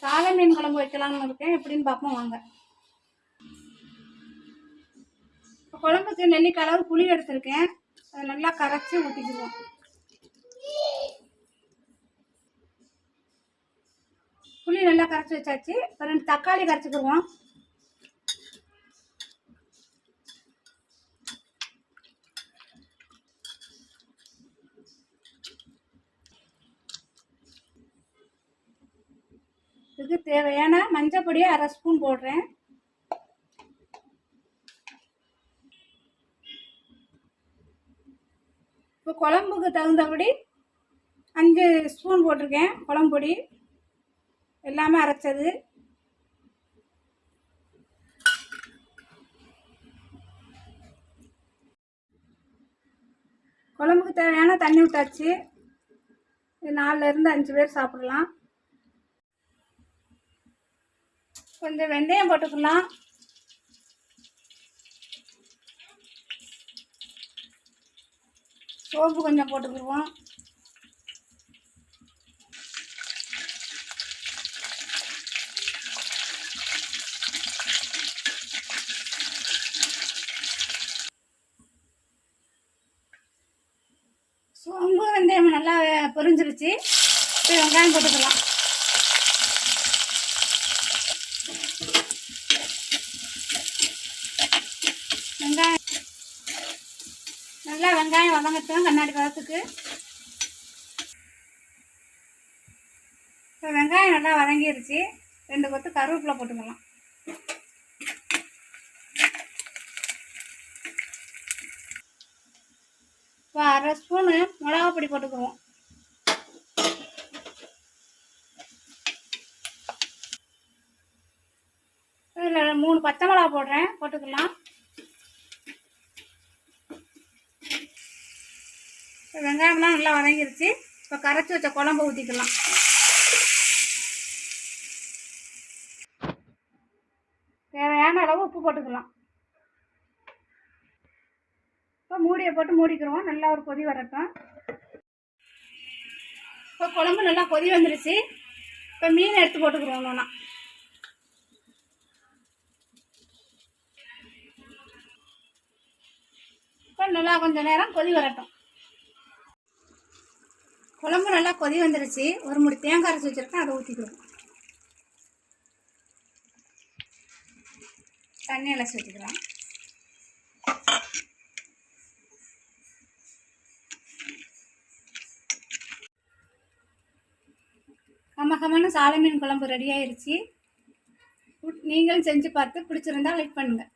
சாலை மீன் குழம்பு வைக்கலாம்னு இருக்கேன். எப்படின்னு பார்ப்போம் வாங்க. இப்போ குழம்புக்கு நெல்லிக்காய் அளவு புளி எடுத்திருக்கேன். அதை நல்லா கரைச்சி ஊற்றிக்கிடுவோம் புளி நல்லா கரைச்சி வச்சாச்சு. இப்போ ரெண்டு தக்காளி கரைச்சிக்கிடுவோம். இதுக்கு தேவையான மஞ்சள் பொடியை அரை ஸ்பூன் போடுறேன். இப்போ குழம்புக்கு தகுந்தபடி அஞ்சு ஸ்பூன் போட்டிருக்கேன் குழம்பு பொடி. எல்லாமே அரைச்சது. குழம்புக்கு தேவையான தண்ணி விட்டாச்சு நாலுலேருந்து அஞ்சு பேர் சாப்பிடலாம். கொஞ்சம் வெந்தயம் போட்டுக்கலாம். சோப்பு கொஞ்சம் போட்டுக்கிடுவோம். சோம்பு வெந்தயம் நல்லா பொரிஞ்சிருச்சு. வெங்காயம் போட்டுக்கலாம் வெங்காயம் நல்லா வெங்காயம் வதங்கட்டும் கண்ணாடி பதத்துக்கு. இப்போ வெங்காயம் நல்லா வதங்கிருச்சு. ரெண்டு கொத்து கருவேப்பிலை போட்டுக்கலாம். இப்போ அரை ஸ்பூனு மிளகா பொடி போட்டுக்குவோம். இதில் மூணு பச்சை மிளகா போடுறேன். போட்டுக்கலாம். வெங்காயம்லாம் நல்லா வதங்கிருச்சு. இப்போ கரைச்சி வச்ச குழம்பு ஊற்றிக்கலாம் தேவையான அளவு உப்பு போட்டுக்கலாம். இப்போ மூடியை போட்டு மூடிக்கிறோம். நல்லா ஒரு கொதி வரட்டும். இப்போ குழம்பு நல்லா கொதி வந்துருச்சு. இப்போ மீன் எடுத்து போட்டுக்கிறோம் ஒன்றா இப்போ நல்லா கொஞ்சம் நேரம் கொதி வரட்டும். குழம்பு நல்லா கொதி வந்துருச்சு. ஒரு முடி தேங்காய் அரைச்சி வச்சுருக்கேன் அதை ஊற்றிக்கிறோம் தண்ணி அலசி வச்சுக்கலாம். கமகமான சாலை மீன் குழம்பு ரெடி ஆயிருச்சு. நீங்களும் செஞ்சு பார்த்து பிடிச்சிருந்தா லைக் பண்ணுங்கள்